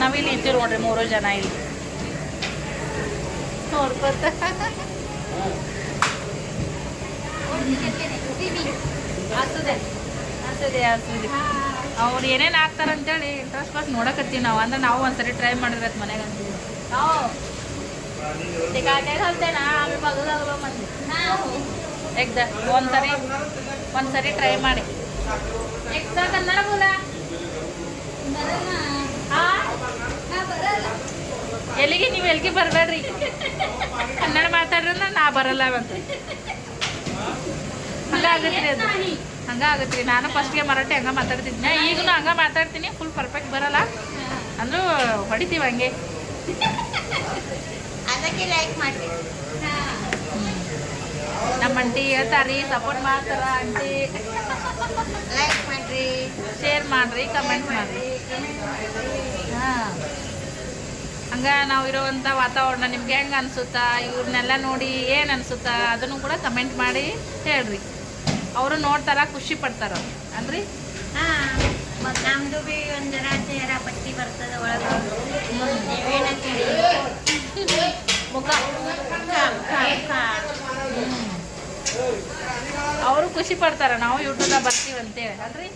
ನಾವಿಲ್ಲಿ ಇರ್ತೀವಿ ನೋಡ್ರಿ ಮೂರು ಜನ ಇಲ್ಲಿ. ನೋಡ್ಕೊತ. ಅವ್ರು ಏನೇನು ಹಾಕ್ತಾರಂತೇಳಿ ಇಂಟ್ರೆಸ್ಟ್ ಕೊಟ್ಟು ನೋಡಕತ್ತೀವಿ ನಾವು. ಅಂದ್ರೆ ನಾವು ಒಂದ್ಸರಿ ಟ್ರೈ ಮಾಡಿದ್ರೆ ಮನೆಗೆ ಅಂತೀವಿ. ನಾವು ಒಂದ್ಸರಿ ಒಂದ್ಸರಿ ಟ್ರೈ ಮಾಡಿ. ಎಲ್ಲಿಗೆ ನೀವು ಎಲ್ಲಿಗೆ ಬರಬೇಡ್ರಿ? ಕನ್ನಡ ಮಾತಾಡ್ರ ನಾ ಬರಲ್ಲ ಅಂತ ಹಂಗಾಗತ್ರಿ ಅದು. ಹಂಗಾಗತ್ರಿ ನಾನು ಫಸ್ಟ್ಗೆ ಮರಾಠಿ ಹಂಗ ಮಾತಾಡ್ತಿದ್ನ. ಈಗೂ ಹಂಗ ಮಾತಾಡ್ತೀನಿ. ಫುಲ್ ಪರ್ಫೆಕ್ಟ್ ಬರಲ್ಲ. ಅಂದ್ರೂ ಹೊಡಿತೀವಿ ಹಂಗೆ. ಅದಕ್ಕೆ ಲೈಕ್ ಮಾಡ್ತೀವಿ ನಮ್ಮ ಅಂಟಿ ಹೇಳ್ತಾರ್ರಿ ಸಪೋರ್ಟ್ ಮಾಡ್ತಾರ ಅಂಟಿ ಲೈಕ್ ಮಾಡ್ರಿ. ಶೇರ್ ಮಾಡ್ರಿ ಕಮೆಂಟ್ ಮಾಡ್ರಿ. ಹಾಂ. ಹಂಗೆ ನಾವು ಇರೋವಂಥ ವಾತಾವರಣ ನಿಮ್ಗೆ ಹೆಂಗೆ ಅನಿಸುತ್ತಾ? ಇವ್ರನ್ನೆಲ್ಲ ನೋಡಿ ಏನು ಅನಿಸುತ್ತಾ? ಅದನ್ನು ಕೂಡ ಕಮೆಂಟ್ ಮಾಡಿ ಹೇಳ್ರಿ. ಅವರು ನೋಡ್ತಾರ ಖುಷಿ ಪಡ್ತಾರ. ಅಲ್ರಿ ಹಾ ಮತ್ ನಮ್ದು ಬಿ ಒಂದರ ಚೇರ ಪಟ್ಟಿ ಬರ್ತದ ಒಳಗ. ಮುಖ. ಮುಖ ಮುಖ ಮುಖ. ಅವರು ಖುಷಿ ಪಡ್ತಾರ ನಾವು ಯೂಟ್ಯೂಬ್ದಾಗ ಬರ್ತೀವಿ ಅಂತೇಳಿ. ಅಲ್ರಿ?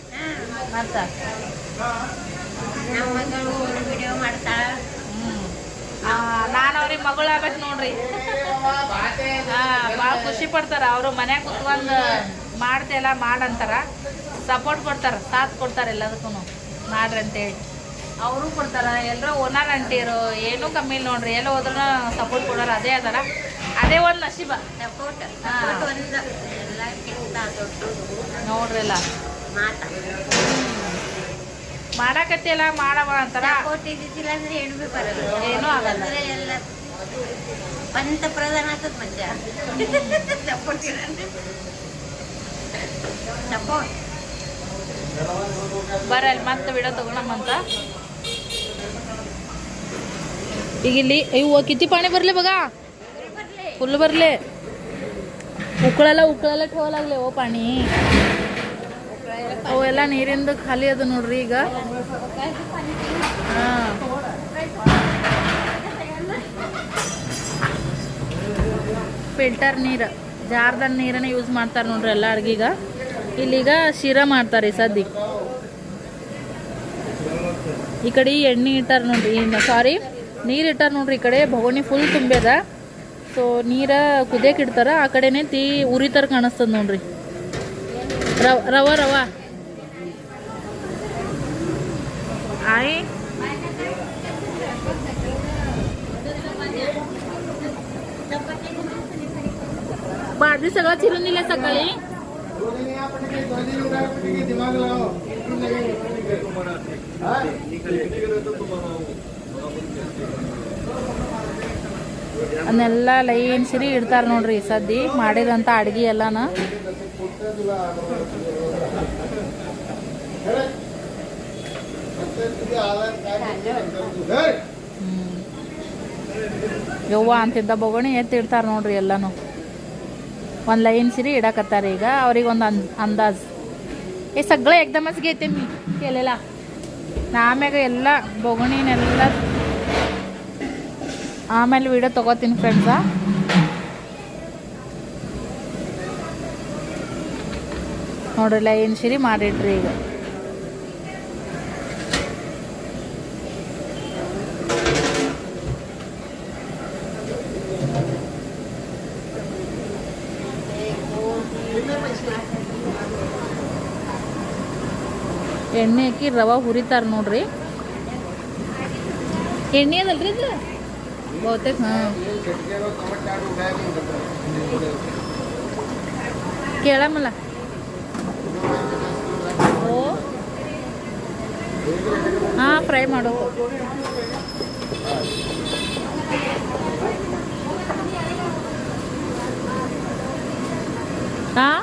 ನಾನು ಅವ್ರಿಗೆ ಮಗಳು ಆಗ್ಬೇಕು ನೋಡ್ರಿ ಭಾಳ ಖುಷಿ ಪಡ್ತಾರ. ಅವರು ಮನ್ಯಾಗ ಕುತ್ಕೊಂಡು ಮಾಡ್ತೆಲ್ಲ ಮಾಡಂತಾರ. ಸಪೋರ್ಟ್ ಕೊಡ್ತಾರ ಸಾಥ್ ಕೊಡ್ತಾರ ಎಲ್ಲದಕ್ಕೂ ಮಾಡ್ರಿ ಅಂತೇಳಿ. ಅವರು ಕೊಡ್ತಾರ. ಎಲ್ಲರೂ ಓನರ್ ಅಂಟಿರು ಏನೂ ಕಮ್ಮಿ ಇಲ್ಲ ನೋಡ್ರಿ. ಎಲ್ಲ ಹೋದ್ರೂ ಸಪೋರ್ಟ್ ಕೊಡೋರು ಅದೇ ಅದರ. ಅದೇ ಒಂದು ನಶೀಬ. ಸಪೋರ್ಟ್ ನೋಡ್ರಲ್ಲ. ಮಾಡಕತ್ತೆಲ್ಲ ಮಾಡವ ಅಂತಾರ. ಕೊಟ್ಟಿದ್ದಿಲ್ಲ ಅಂದ್ರೆ ಏನು ಭೀ ಬರಲ್ಲ. ಏನೂ ಆಗಲ್ಲ. ಎಲ್ಲ ಪಂತಪ್ರಧಾನ ಆಗ್ತದ ಮಜ್ಜ ಮತ್ತೆ ಬರಲ್ಲ ಮತ್ತೆ ಬಿಡ ತಗೊಳಮ್ಮಂತ ಈಗ ಇಲ್ಲಿ ಇವು ಕಿತ್ತಿ ಪಾಣಿ ಬರಲಿ ಬಗ ಫುಲ್ ಬರಲಿ. ಉಕ್ಕಳೆಲ್ಲ ಉಕ್ಕಳೆಲ್ಲ ठेवा लागले ಓ ಪಾಣಿ ಅವೆಲ್ಲ ನೀರಿಂದ ಖಾಲಿ ಅದ ನೋಡ್ರಿ ಈಗ ಹಾ ಫಿಲ್ಟರ್ ನೀರು ಜಾರ್ದ ನೀರನ್ನ ಯೂಸ್ ಮಾಡ್ತಾರೆ ನೋಡ್ರಿ ಎಲ್ಲ ಅಡ್ಗಿಗ ಇಲ್ಲೀಗ ಶಿರಾ ಮಾಡ್ತಾರೆ ಸದ್ಯ ಈ ಕಡೆ ಎಣ್ಣೆ ಇಟ್ಟಾರ ನೋಡ್ರಿ ಸಾರಿ ನೀರು ಇಟ್ಟಾರ ನೋಡ್ರಿ ಈ ಕಡೆ ಭಗೋಣಿ ಫುಲ್ ತುಂಬ್ಯದ ಸೊ ನೀರ ಕುದಿಯಕ್ಕೆ ಇಡ್ತಾರ ಆ ಕಡೆನೇ ತೀ ಉರಿತರ ಕಾಣಿಸ್ತದ ನೋಡ್ರಿ ರವ ರವ ರವ ಆಯ್ भाजी सगळं चिरून दिले सकाळी दिमाग ಅದನ್ನೆಲ್ಲ ಲೈನ್ ಸಿರಿ ಇಡ್ತಾರೆ ನೋಡ್ರಿ ಸದ್ದಿ ಮಾಡಿದಂಥ ಅಡುಗೆ ಎಲ್ಲಾನ. ಯವ್ವ ಅಂತಿದ್ದ ಬೊಗಣಿ ಎತ್ತಿಡ್ತಾರೆ ನೋಡ್ರಿ ಎಲ್ಲಾನು. ಒಂದು ಲೈನ್ ಸಿರಿ ಇಡಕತ್ತಾರೆ ಈಗ, ಅವ್ರಿಗೆ ಒಂದು ಅಂದ್ ಅಂದಾಜ್. ಏ ಸಗ್ಳ ಎಕ್ದಮಸ್ಗೆ ಐತೆ ಮೀ ಎಲ್ಲ ಎಲ್ಲ ಬೊಗಣಿನೆಲ್ಲ ಆಮೇಲೆ ವಿಡಿಯೋ ತಗೋತೀನಿ ಫ್ರೆಂಡ್ಸ ನೋಡ್ರಲ್ಲ ಲೈನ್ ಸಿರಿ ಮಾಡಿಟ್ರಿ ಈಗ. ಎಣ್ಣೆ ಹಾಕಿ ರವೆ ಹುರಿತಾರ ನೋಡ್ರಿ. ಎಣ್ಣೆ ಅದಲ್ರಿ ಇದು ಬಹುತೇಕ ಹಾಂ ಕೇಳಮಲ್ಲ ಓ ಹಾಂ ಫ್ರೈ ಮಾಡೋ ಹಾಂ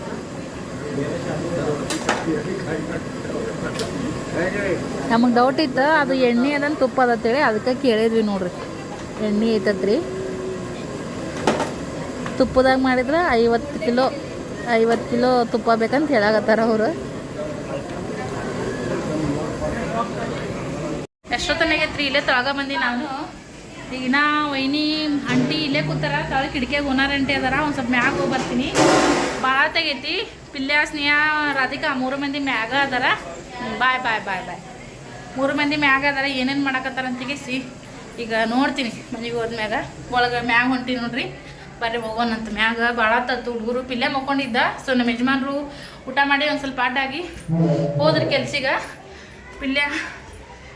ನಮಗೆ ಡೌಟ್ ಇತ್ತು, ಅದು ಎಣ್ಣೆ ಅದನ್ನು ತುಪ್ಪ ಅದತ್ತೇಳಿ ಅದಕ್ಕೆ ಕೇಳಿದ್ವಿ ನೋಡ್ರಿ. ಎಣ್ಣೆ ಐತತ್ರಿ. ತುಪ್ಪದಾಗ ಮಾಡಿದ್ರೆ ಐವತ್ತು ಕಿಲೋ ಐವತ್ತು ಕಿಲೋ ತುಪ್ಪ ಬೇಕಂತ ಹೇಳಾಕತ್ತಾರ ಅವರು. ಎಷ್ಟೊತ್ತನಾಗೈತ್ರಿ? ಇಲ್ಲೇ ತೊಳಗ ಬಂದಿ ನಾನು. ಈಗ ನಾ ವೈನಿ ಅಂಟಿ ಇಲ್ಲೇ ಕೂತಾರ, ತಾಳಿ ಕಿಟಕಿಯಾಗ ಓನರ್ ಅಂಟಿ ಅದಾರ, ಒಂದು ಸ್ವಲ್ಪ ಮ್ಯಾಗ ಹೋಗಿ ಬರ್ತೀನಿ. ಭಾಳ ತೆಗೈತಿ. ಪಿಲ್ಯ, ಸ್ನೇಹ, ರಾಧಿಕಾ ಮೂರು ಮಂದಿ ಮ್ಯಾಗ ಅದಾರ. ಬಾಯ್ ಬಾಯ್ ಬಾಯ್ ಬಾಯ್. ಮೂರು ಮಂದಿ ಮ್ಯಾಗ ಅದಾರ, ಏನೇನು ಮಾಡಕತ್ತಾರ ಅಂತ ತೆಗಿಸಿ ಈಗ ನೋಡ್ತೀನಿ ಮನೆಗೆ ಹೋದ್ಮ್ಯಾಗ ಒಳಗೆ ಮ್ಯಾಗ ಹೊಂಟಿ ನೋಡ್ರಿ. ಬರ್ರಿ ಹೋಗೋಣಂತ ಮ್ಯಾಗ. ಭಾಳ ತತ್ತು ಹುಡುಗರು ಪಿಲ್ಲೆ ಮಕ್ಕೊಂಡಿದ್ದ. ಸೊ ನಮ್ಮ ಯಜಮಾನ್ರು ಊಟ ಮಾಡಿ ಒಂದು ಸ್ವಲ್ಪ ಅಡ್ಡಾಗಿ ಹೋದ್ರೆ ಕೆಲ್ಸಿಗ. ಪಿಲ್ಯ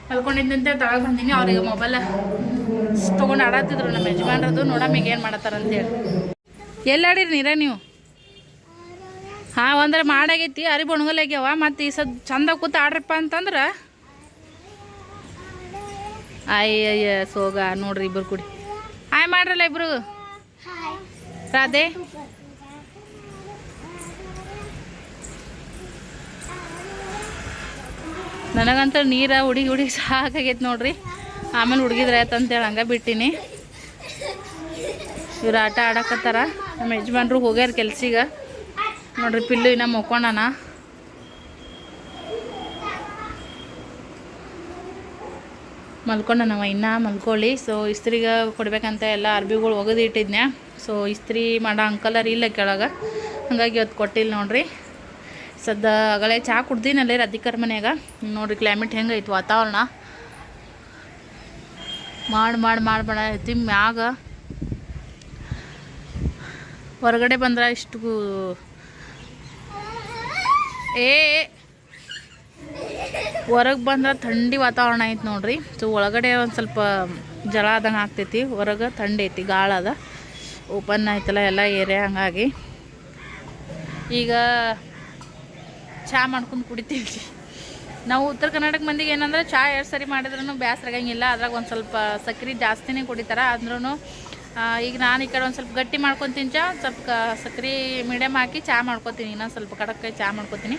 ಮಲ್ಕೊಂಡಿದ್ದಂತೆ ತಳಗೆ ಬಂದೀನಿ. ಅವ್ರಿಗೆ ಮೊಬೈಲ್ ತೊಗೊಂಡು ಆಡತ್ತಿದ್ರು ನಮ್ಮ ಯಜಮಾನ್ರದ್ದು. ನೋಡಮ್ಮ ಈಗ ಏನು ಮಾಡತ್ತಾರ ಅಂತೇಳಿ. ಎಲ್ಲಿ ಆಡಿರಿ ನೀರ ನೀವು? ಹಾಂ ಅಂದ್ರೆ ಮಾಡಾಗೈತಿ ಅರಿ ಬೊಣಗಲಾಗ್ಯಾವ ಮತ್ತು ಈ ಸದ್ ಚಂದ ಕೂತು ಆಡ್ರಪ್ಪ ಅಂತಂದ್ರೆ? ಅಯ್ಯಯ್ಯ, ಸೋಗ, ನೋಡ್ರಿ ಇಬ್ರು ಕುಡಿ. ಹಾಯ್ ಮಾಡ್ರಲ್ಲ ಇಬ್ರು. ರಾಧೆ. ನನಗಂತ ನೀರ ಹುಡುಗಿ ಹುಡುಗಿ ಸಾಕಾಗೈತೆ ನೋಡ್ರಿ. ಆಮೇಲೆ ಹುಡುಗಿದ್ರೆ ಆಯ್ತು ಅಂತೇಳಿ ಹಂಗೆ ಬಿಟ್ಟಿನಿ. ಇವ್ರು ಆಟ ಆಡಕತ್ತಾರ. ನಮ್ಮ ಯಜಮಾನ್ರು ಹೋಗ್ಯಾರ ಕೆಲ್ಸಿಗೆ. ನೋಡ್ರಿ ಪಿಲ್ಲು ಇನ್ನ ಮಕ್ಕೊಂಡನ. ಮಲ್ಕೊಂಡನವ ಇನ್ನ, ಮಲ್ಕೊಳ್ಳಿ. ಸೊ ಇಸ್ತ್ರಿಗೆ ಕೊಡ್ಬೇಕಂತ ಎಲ್ಲ ಅರ್ಬಿಗಳು ಒಗೆದು ಇಟ್ಟಿದ್ನ್ಯಾ. ಸೊ ಇಸ್ತ್ರಿ ಮಾಡೋ ಅಂಕಲರ್ ಇಲ್ಲ ಕೆಳಗೆ. ಹಾಗಾಗಿ ಅದು ಕೊಟ್ಟಿಲ್ಲ ನೋಡ್ರಿ. ಸದ್ದ ಅಗಳೇ ಚಹಾ ಕುಡ್ದಿನಲ್ಲೇ ರದಿಕರ್ ಮನೆಯಾಗ. ನೋಡ್ರಿ ಕ್ಲೈಮೇಟ್ ಹೆಂಗೈತೆ ವಾತಾವರಣ. ಮಾಡಿ ಮಾಡಿ ಮಾಡಿ ತಿಮ್ ಮ್ಯಾಗ. ಹೊರಗಡೆ ಬಂದ್ರೆ ಇಷ್ಟು ಏ ಹೊರಗೆ ಬಂದ್ರೆ ಥಂಡಿ ವಾತಾವರಣ ಐತೆ ನೋಡ್ರಿ. ಸೊ, ಒಳಗಡೆ ಒಂದು ಸ್ವಲ್ಪ ಜಲ ಆದಂಗೆ ಆಗ್ತೈತಿ. ಹೊರಗೆ ಥಂಡಿ ಐತಿ, ಗಾಳ ಅದ. ಓಪನ್ ಆಯ್ತಲ್ಲ ಎಲ್ಲ ಏರಿಯಾ ಹಂಗಾಗಿ. ಈಗ ಚಹಾ ಮಾಡ್ಕೊಂಡು ಕುಡಿತೀವಿ. ನಾವು ಉತ್ತರ ಕರ್ನಾಟಕ ಮಂದಿಗೆ ಏನಂದ್ರೆ ಚಹಾ ಎರಡು ಸರಿ ಮಾಡಿದ್ರೂ ಬೇಸರಾಗಂಗಿಲ್ಲ ಅದ್ರಾಗ ಒಂದು ಸ್ವಲ್ಪ ಸಕ್ಕರೆ ಜಾಸ್ತಿನೇ ಕುಡಿತಾರೆ. ಅಂದ್ರೂ ಈಗ ನಾನು ಈ ಕಡೆ ಒಂದು ಸ್ವಲ್ಪ ಗಟ್ಟಿ ಮಾಡ್ಕೊತೀನಿ ಚಹಾ ಸ್ವಲ್ಪ ಸಕ್ಕರೆ ಮೀಡಿಯಮ್ ಹಾಕಿ ಚಹಾ ಮಾಡ್ಕೊತೀನಿ. ಇನ್ನೊಂದು ಸ್ವಲ್ಪ ಕಡಕ್ಕೆ ಚಹಾ ಮಾಡ್ಕೊತೀನಿ.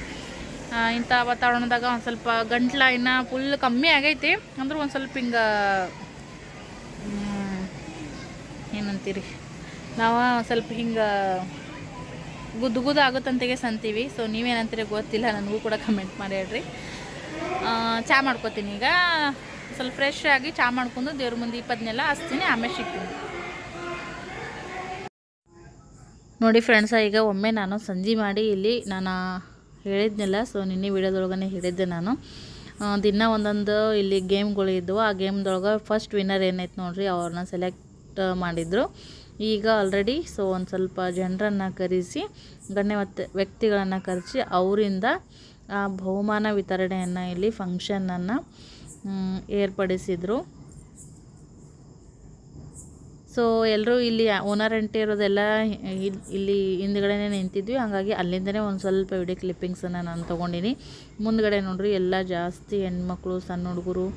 ಇಂಥ ವಾತಾವರಣದಾಗ ಒಂದು ಸ್ವಲ್ಪ ಗಂಟ್ಲ ಇನ್ನು ಫುಲ್ ಕಮ್ಮಿ ಆಗೈತಿ. ಅಂದ್ರೆ ಒಂದು ಸ್ವಲ್ಪ ಹಿಂಗೆ ಏನಂತೀರಿ? ನಾವು ಸ್ವಲ್ಪ ಹಿಂಗೆ ಗುದ್ದು ಗುದ್ದು ಆಗುತ್ತಂತೆಗೆ ಸಂತೀವಿ. ಸೊ ನೀವೇನಂತೀರಿ ಗೊತ್ತಿಲ್ಲ. ನನಗೂ ಕೂಡ ಕಮೆಂಟ್ ಮಾಡಿ ಹೇಳ್ರಿ. ಚಹಾ ಮಾಡ್ಕೊತೀನಿ. ಈಗ ಸ್ವಲ್ಪ ಫ್ರೆಶ್ ಆಗಿ ಚಾ ಮಾಡ್ಕೊಂಡು ದೇವ್ರ ಮುಂದೆ ಇಪ್ಪತ್ತನೆಲ್ಲ ಹಚ್ತೀನಿ, ಆಮೇಲೆ ಸಿಗ್ತೀನಿ. ನೋಡಿ ಫ್ರೆಂಡ್ಸ ಈಗ ಒಮ್ಮೆ ನಾನು ಸಂಜೆ ಮಾಡಿ ಇಲ್ಲಿ ನಾನು ಹೇಳಿದ್ನಲ್ಲ ಸೊ ನಿನ್ನೆ ವಿಡಿಯೋದೊಳಗನೆ ಹೇಳಿದ್ದೆ ನಾನು. ದಿನ ಒಂದೊಂದು ಇಲ್ಲಿ ಗೇಮ್ಗಳು ಇದ್ದವು ಆ ಗೇಮ್ದೊಳಗೆ ಫಸ್ಟ್ ವಿನ್ನರ್ ಏನೈತೆ ನೋಡ್ರಿ, ಅವ್ರನ್ನ ಸೆಲೆಕ್ಟ್ ಮಾಡಿದರು. ಈಗ ಆಲ್ರೆಡಿ ಸೊ ಒಂದು ಸ್ವಲ್ಪ ಜನರನ್ನು ಕರೆಸಿ ಗಣ್ಯ ವ್ಯಕ್ತಿಗಳನ್ನು ಕರೆಸಿ, ಅವರಿಂದ ಬಹುಮಾನ ವಿತರಣೆಯನ್ನು ಇಲ್ಲಿ ಫಂಕ್ಷನನ್ನು ಏರ್ಪಡಿಸಿದರು. ಸೊ ಎಲ್ಲರೂ ಇಲ್ಲಿ ಓನರ್ ಎಂಟಿ ಇರೋದೆಲ್ಲ ಇಲ್- ಇಲ್ಲಿ ಹಿಂದ್ಗಡೆನೇ ನಿಂತಿದ್ವಿ. ಹಾಗಾಗಿ ಅಲ್ಲಿಂದನೇ ಒಂದು ಸ್ವಲ್ಪ ವಿಡಿಯೋ ಕ್ಲಿಪ್ಪಿಂಗ್ಸನ್ನು ನಾನು ತೊಗೊಂಡಿನಿ. ಮುಂದ್ಗಡೆ ನೋಡ್ರಿ ಎಲ್ಲ ಜಾಸ್ತಿ ಹೆಣ್ಮಕ್ಳು, ಸಣ್ಣ ಹುಡುಗರು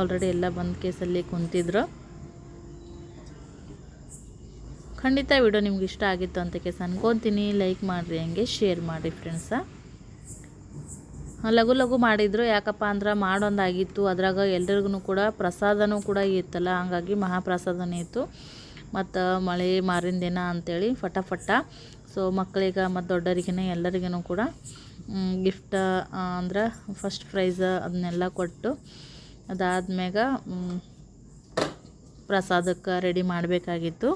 ಆಲ್ರೆಡಿ ಎಲ್ಲ ಬಂದು ಕೇಸಲ್ಲಿ ಕುಂತಿದ್ರು. ಖಂಡಿತ ವಿಡಿಯೋ ನಿಮ್ಗೆ ಇಷ್ಟ ಆಗಿತ್ತು ಅಂತ ಕೇಸ್ ಅನ್ಕೊತೀನಿ. ಲೈಕ್ ಮಾಡಿರಿ ಹಂಗೆ ಶೇರ್ ಮಾಡಿರಿ ಫ್ರೆಂಡ್ಸ ಲಘು ಲಘು ಮಾಡಿದ್ರು. ಯಾಕಪ್ಪ ಅಂದ್ರೆ ಮಾಡೊಂದಾಗಿತ್ತು. ಅದ್ರಾಗ ಎಲ್ರಿಗೂ ಕೂಡ ಪ್ರಸಾದನೂ ಕೂಡ ಇತ್ತಲ್ಲ. ಹಂಗಾಗಿ ಮಹಾಪ್ರಸಾದನೇ ಇತ್ತು. ಮತ್ತು ಮಳೆ ಮಾರಿನ ದಿನ ಅಂಥೇಳಿ ಫಟಾಫಟ. ಸೊ ಮಕ್ಕಳಿಗೆ ಮತ್ತು ದೊಡ್ಡರಿಗೂ ಎಲ್ಲರಿಗೂ ಕೂಡ ಗಿಫ್ಟ್ ಅಂದ್ರೆ ಫಸ್ಟ್ ಪ್ರೈಸ್ ಅದನ್ನೆಲ್ಲ ಕೊಟ್ಟು ಅದಾದ್ಮ್ಯಾಗ ಮ್, ಪ್ರಸಾದಕ್ಕೆ ರೆಡಿ ಮಾಡಬೇಕಾಗಿತ್ತು.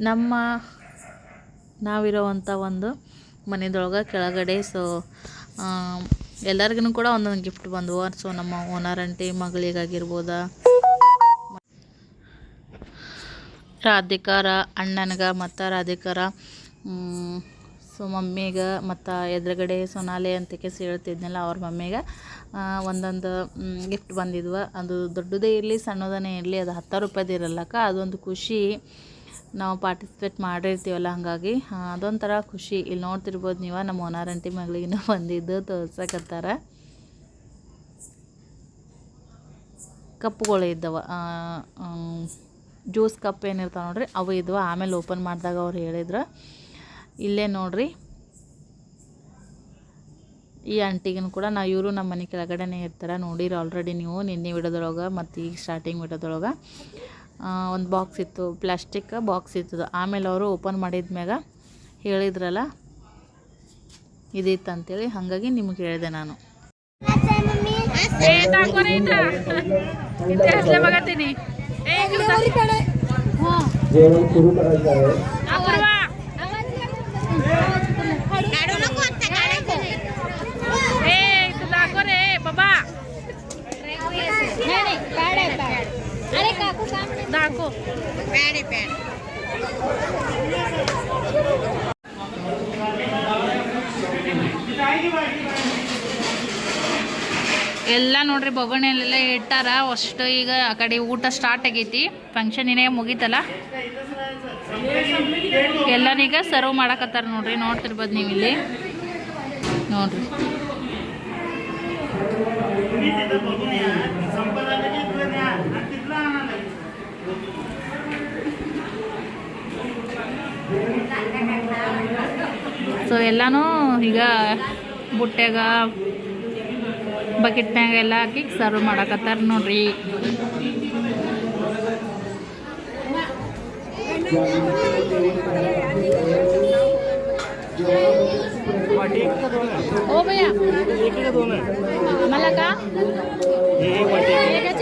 ನಮ್ಮ ನಾವಿರೋವಂಥ ಒಂದು ಮನೆದೊಳಗೆ ಕೆಳಗಡೆ ಸೊ ಎಲ್ಲರಿಗೂ ಕೂಡ ಒಂದೊಂದು ಗಿಫ್ಟ್ ಬಂದವು. ಸೊ ನಮ್ಮ ಓನರ್ ಅಂಟಿ ಮಗಳಿಗಾಗಿರ್ಬೋದ? ರಾಧಿಕಾರ, ಅಣ್ಣನಿಗೆ ಮತ್ತು ರಾಧಿಕಾರ. ಸೊ ಮಮ್ಮಿಗೆ ಮತ್ತು ಎದುರುಗಡೆ ಸೊನಾಲೆ ಅಂತ ಕೆಸಿ ಹೇಳ್ತಿದ್ನಲ್ಲ ಅವ್ರ ಮಮ್ಮಿಗೆ ಒಂದೊಂದು ಗಿಫ್ಟ್ ಬಂದಿದ್ವು. ಅದು ದೊಡ್ಡದೇ ಇರಲಿ, ಸಣ್ಣದನೇ ಇರಲಿ, ಅದು ಹತ್ತಾರು ರೂಪಾಯ್ದು ಇರಲ್ಲಕ್ಕ, ಅದೊಂದು ಖುಷಿ. ನಾವು ಪಾರ್ಟಿಸಿಪೇಟ್ ಮಾಡಿರ್ತೀವಲ್ಲ, ಹಾಗಾಗಿ ಅದೊಂಥರ ಖುಷಿ. ಇಲ್ಲಿ ನೋಡ್ತಿರ್ಬೋದು ನೀವು, ನಮ್ಮ ಓನರ್ ಅಂಟಿ ಮಗಳಿಗೂ ಬಂದಿದ್ದು, ತೋರ್ಸಕತ್ತಾರ. ಕಪ್ಪುಗಳು ಇದ್ದವ ಜ್ಯೂಸ್ ಕಪ್ ಏನಿರ್ತಾವೆ ನೋಡ್ರಿ, ಅವು ಇದ್ವು. ಆಮೇಲೆ ಓಪನ್ ಮಾಡಿದಾಗ ಅವ್ರು ಹೇಳಿದ್ರು. ಇಲ್ಲೇ ನೋಡ್ರಿ, ಈ ಆಂಟಿಗೂ ಕೂಡ ನಾವು ಇವರು ನಮ್ಮ ಮನೆ ಕೆಳಗಡೆನೇ ಇರ್ತಾರೆ, ನೋಡಿರಿ ಆಲ್ರೆಡಿ ನೀವು, ನಿನ್ನೆ ವಿಡೋದ್ರೊಳಗೆ ಮತ್ತು ಈಗ ಸ್ಟಾರ್ಟಿಂಗ್ ವಿಡಿಯೋದೊಳಗೆ ಒಂದು ಬಾಕ್ಸ್ ಇತ್ತು ಪ್ಲಾಸ್ಟಿಕ್ ಬಾಕ್ಸ್ ಇತ್ತು ಆಮೇಲೆ ಅವರು ಓಪನ್ ಮಾಡಿದ ಮ್ಯಾಗ ಹೇಳಿದ್ರಲ್ಲ ಇದಿತ್ತು ಅಂತೇಳಿ ಹಾಗಾಗಿ ನಿಮ್ಗೆ ಹೇಳಿದೆ ನಾನು. ಎಲ್ಲ ನೋಡ್ರಿ ಬೊಗಣೆಲ್ಲ ಇಟ್ಟಾರ. ಅಷ್ಟು ಈಗ ಆ ಕಡೆ ಊಟ ಸ್ಟಾರ್ಟ್ ಆಗೈತಿ. ಫಂಕ್ಷನ್ ಮುಗಿತಲ್ಲ? ಮುಗೀತಲ್ಲ ಎಲ್ಲನೀಗ ಸರ್ವ್ ಮಾಡಕತ್ತಾರ ನೋಡ್ರಿ ನೋಡ್ತಿರ್ಬೋದು ನೀವು ಇಲ್ಲಿ ನೋಡ್ರಿ. ಸೊ ಎಲ್ಲನೂ ಈಗ ಬುಟ್ಟ್ಯಾಗ ಬಕೆಟ್ನ್ಯಾಗ ಎಲ್ಲ ಹಾಕಿ ಸರ್ವ್ ಮಾಡಕತ್ತಾರ ನೋಡ್ರಿ ओ भैया मला का एकच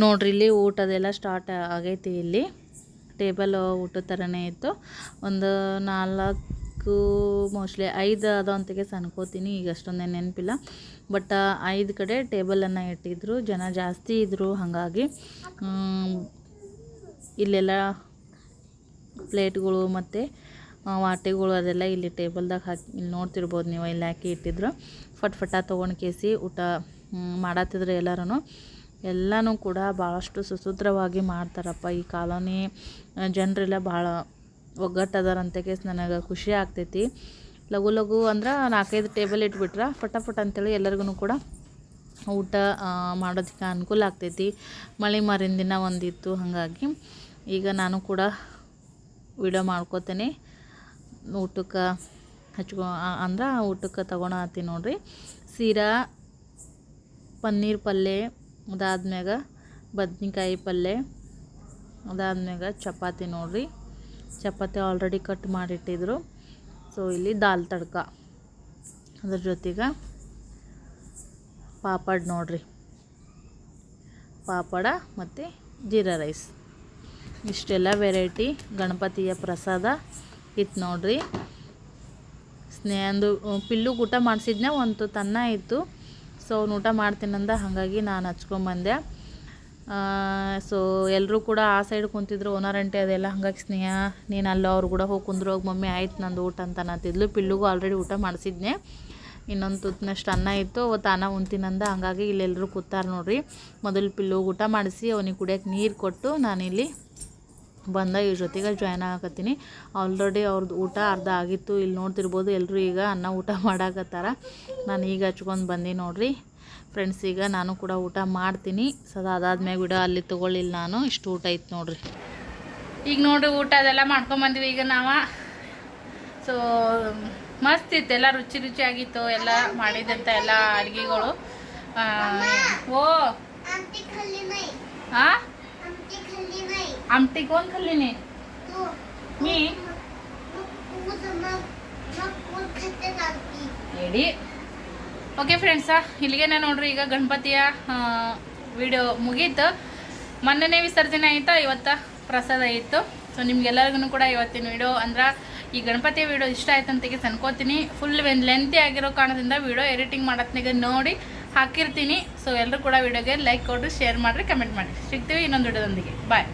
ನೋಡ್ರಿ, ಇಲ್ಲಿ ಊಟದೆಲ್ಲ ಸ್ಟಾರ್ಟ್ ಆಗೈತಿ ಇಲ್ಲಿ. ಟೇಬಲ್ ಊಟದ ಥರನೇ ಇತ್ತು. ಒಂದು ನಾಲ್ಕು ಮೋಸ್ಟ್ಲಿ ಐದು ಅದು ಅಂತಿಗೆ ಅನ್ಕೋತೀನಿ ಈಗ ಅಷ್ಟೊಂದೇ ನೆನಪಿಲ್ಲ. ಬಟ್ ಐದು ಕಡೆ ಟೇಬಲನ್ನು ಇಟ್ಟಿದ್ರು. ಜನ ಜಾಸ್ತಿ ಇದ್ದರು ಹಾಗಾಗಿ ಇಲ್ಲೆಲ್ಲ ಪ್ಲೇಟ್ಗಳು ಮತ್ತು ವಾಟೆಗಳು ಅದೆಲ್ಲ ಇಲ್ಲಿ ಟೇಬಲ್ದಾಗ ಹಾಕಿ, ಇಲ್ಲಿ ನೋಡ್ತಿರ್ಬೋದು ನೀವು, ಇಲ್ಲಿ ಹಾಕಿ ಇಟ್ಟಿದ್ರು. ಫಟ್ ಫಟ ತೊಗೊಂಡು ಕೇಸಿ ಊಟ ಮಾಡತ್ತಿದ್ರು ಎಲ್ಲರೂ ಎಲ್ಲನೂ ಕೂಡ ಭಾಳಷ್ಟು ಸುಸೂತ್ರವಾಗಿ ಮಾಡ್ತಾರಪ್ಪ. ಈ ಕಾಲೋನಿ ಜನರೆಲ್ಲ ಭಾಳ ಒಗ್ಗಟ್ಟದಾರಂತ ಕೇಸ್ ನನಗೆ ಖುಷಿ ಆಗ್ತೈತಿ. ಲಘು ಲಘು ಅಂದ್ರೆ ನಾಲ್ಕೈದು ಟೇಬಲ್ ಇಟ್ಬಿಟ್ರೆ, ಪಟ ಪಟ ಅಂತೇಳಿ ಎಲ್ಲರಿಗೂ ಕೂಡ ಊಟ ಮಾಡೋದಕ್ಕೆ ಅನುಕೂಲ ಆಗ್ತೈತಿ. ಮಳೆ ಮಾರಿನ ದಿನ ಒಂದಿತ್ತು ಹಾಗಾಗಿ ಈಗ ನಾನು ಕೂಡ ವಿಡಿಯೋ ಮಾಡ್ಕೋತೇನೆ. ಊಟಕ್ಕೆ ಹಚ್ಕೊ ಅಂದ್ರೆ ಊಟಕ್ಕೆ ತೊಗೊಳತ್ತೀನಿ ನೋಡಿರಿ. ಸೀರಾ, ಪನ್ನೀರ್ ಪಲ್ಯ ಅದಾದ್ಮ್ಯಾಗ ಬದ್ನಿಕಾಯಿ ಪಲ್ಯ ಅದಾದ್ಮ್ಯಾಗ ಚಪಾತಿ ನೋಡ್ರಿ. ಚಪಾತಿ ಆಲ್ರೆಡಿ ಕಟ್ ಮಾಡಿಟ್ಟಿದ್ರು. ಸೊ ಇಲ್ಲಿ ದಾಲ್ ತಡ್ಕ. ಅದ್ರ ಜೊತೆಗೆ ಪಾಪಡ್ ನೋಡ್ರಿ. ಪಾಪಡ ಮತ್ತು ಜೀರಾ ರೈಸ್. ಇಷ್ಟೆಲ್ಲ ವೆರೈಟಿ ಗಣಪತಿಯ ಪ್ರಸಾದ ಇತ್ತು ನೋಡ್ರಿ. ಸ್ನೇಹಂದು, ಪಿಲ್ಲು ಊಟ ಮಾಡಿಸಿದ್ನೇ ಒಂದು ತನ್ನ ಇತ್ತು. ಸೊ ಅವ್ನು ಊಟ ಮಾಡ್ತೀನಂದ ಹಾಗಾಗಿ ನಾನು ಹಚ್ಕೊಂಬಂದೆ ಸೊ ಎಲ್ಲರೂ ಕೂಡ ಆ ಸೈಡ್ ಕುಂತಿದ್ರು, ಓನರ್ ಅಂಟೆ ಅದೆಲ್ಲ, ಹಾಗಾಗಿ ಸ್ನೇಹ, ನೀನು ಅಲ್ಲ, ಅವ್ರು ಕೂಡ ಹೋಗಿ ಕುಂದ್ರು, ಹೋಗಿ ಮಮ್ಮಿ ಆಯ್ತು ನಂದು ಊಟ ಅಂತ ಅನ್ನತ್ತಿದ್ಲು ಪಿಲ್ಲುಗೂ ಆಲ್ರೆಡಿ ಊಟ ಮಾಡಿಸಿದ್ನೆ. ಇನ್ನೊಂದು ತುತ್ತಿನಷ್ಟು ಅನ್ನ ಇತ್ತು ಅವತ್ತು ಅನ್ನ ಉಣ್ತೀನಂದ ಹಂಗಾಗಿ ಇಲ್ಲೆಲ್ಲರೂ ಕೂತಾರೆ ನೋಡ್ರಿ. ಮೊದಲು ಪಿಲ್ಲು ಊಟ ಮಾಡಿಸಿ, ಅವನಿಗೆ ಕುಡಿಯೋಕೆ ನೀರು ಕೊಟ್ಟು ನಾನಿಲ್ಲಿ ಬಂದ ಇವ್ರ ಜೊತೆಗೆ ಜಾಯ್ನ್ ಆಗಕತ್ತೀನಿ. ಆಲ್ರೆಡಿ ಅವ್ರದ್ದು ಊಟ ಅರ್ಧ ಆಗಿತ್ತು. ಇಲ್ಲಿ ನೋಡ್ತಿರ್ಬೋದು ಎಲ್ಲರೂ ಈಗ ಅನ್ನ ಊಟ ಮಾಡಾಕತ್ತಾರ. ನಾನು ಈಗ ಹಚ್ಕೊಂಡು ಬಂದು ನೋಡಿರಿ. ಫ್ರೆಂಡ್ಸ್ ಈಗ ನಾನು ಕೂಡ ಊಟ ಮಾಡ್ತೀನಿ. ಸದಾ ಅದಾದ್ಮೇಲೆ ಬಿಡ ಅಲ್ಲಿ ತೊಗೊಳ್ಳಿಲ್ಲ ನಾನು. ಇಷ್ಟು ಊಟ ಐತೆ ನೋಡಿರಿ. ಈಗ ನೋಡಿರಿ ಊಟ ಅದೆಲ್ಲ ಮಾಡ್ಕೊಂಬಂದ್ವಿ ಈಗ ನಾವು. ಸೊ ಮಸ್ತ್ ಇತ್ತು. ಎಲ್ಲ ರುಚಿ ರುಚಿಯಾಗಿತ್ತು ಎಲ್ಲ ಮಾಡಿದಂಥ ಎಲ್ಲ ಅಡುಗೆಗಳು. ಓ. ಹಾಂ आमटी खाल्ली नाही आमटी कोण खाल्ली नाही तू मी मग तू मग मग कोण खाते आमटी ಹೇಳಿ ಓಕೆ ಫ್ರೆಂಡ್ಸ ಇಲ್ಲಿಗೆ ನೋಡ್ರಿ ಈಗ ಗಣಪತಿಯ ವಿಡಿಯೋ ಮುಗೀತು ಮೊನ್ನೆನೇ ವಿಸರ್ಜನೆ ಆಯ್ತಾ ಇವತ್ತ ಪ್ರಸಾದ ಇತ್ತು ಸೊ ನಿಮ್ಗೆಲ್ಲರಿಗೂ ಕೂಡ ಇವತ್ತಿನ ವಿಡಿಯೋ ಅಂದ್ರೆ ಈ ಗಣಪತಿ ವಿಡಿಯೋ ಇಷ್ಟ ಆಯ್ತು ಅಂತ ಅನ್ಕೋತೀನಿ ಫುಲ್ ಲೆಂತಿ ಆಗಿರೋ ಕಾರಣದಿಂದ ವಿಡಿಯೋ ಎಡಿಟಿಂಗ್ ಮಾಡತ್ನಾಗ ನೋಡಿ ಹಾಕಿರ್ತೀನಿ. ಸೊ ಎಲ್ಲರೂ ಕೂಡ ವಿಡಿಯೋಗೆ ಲೈಕ್ ಕೊಟ್ಟು ಶೇರ್ ಮಾಡಿರಿ ಕಮೆಂಟ್ ಮಾಡಿ ಸಿಗ್ತೀವಿ ಇನ್ನೊಂದು ವಿಡಿಯೋದೊಂದಿಗೆ ಬಾಯ್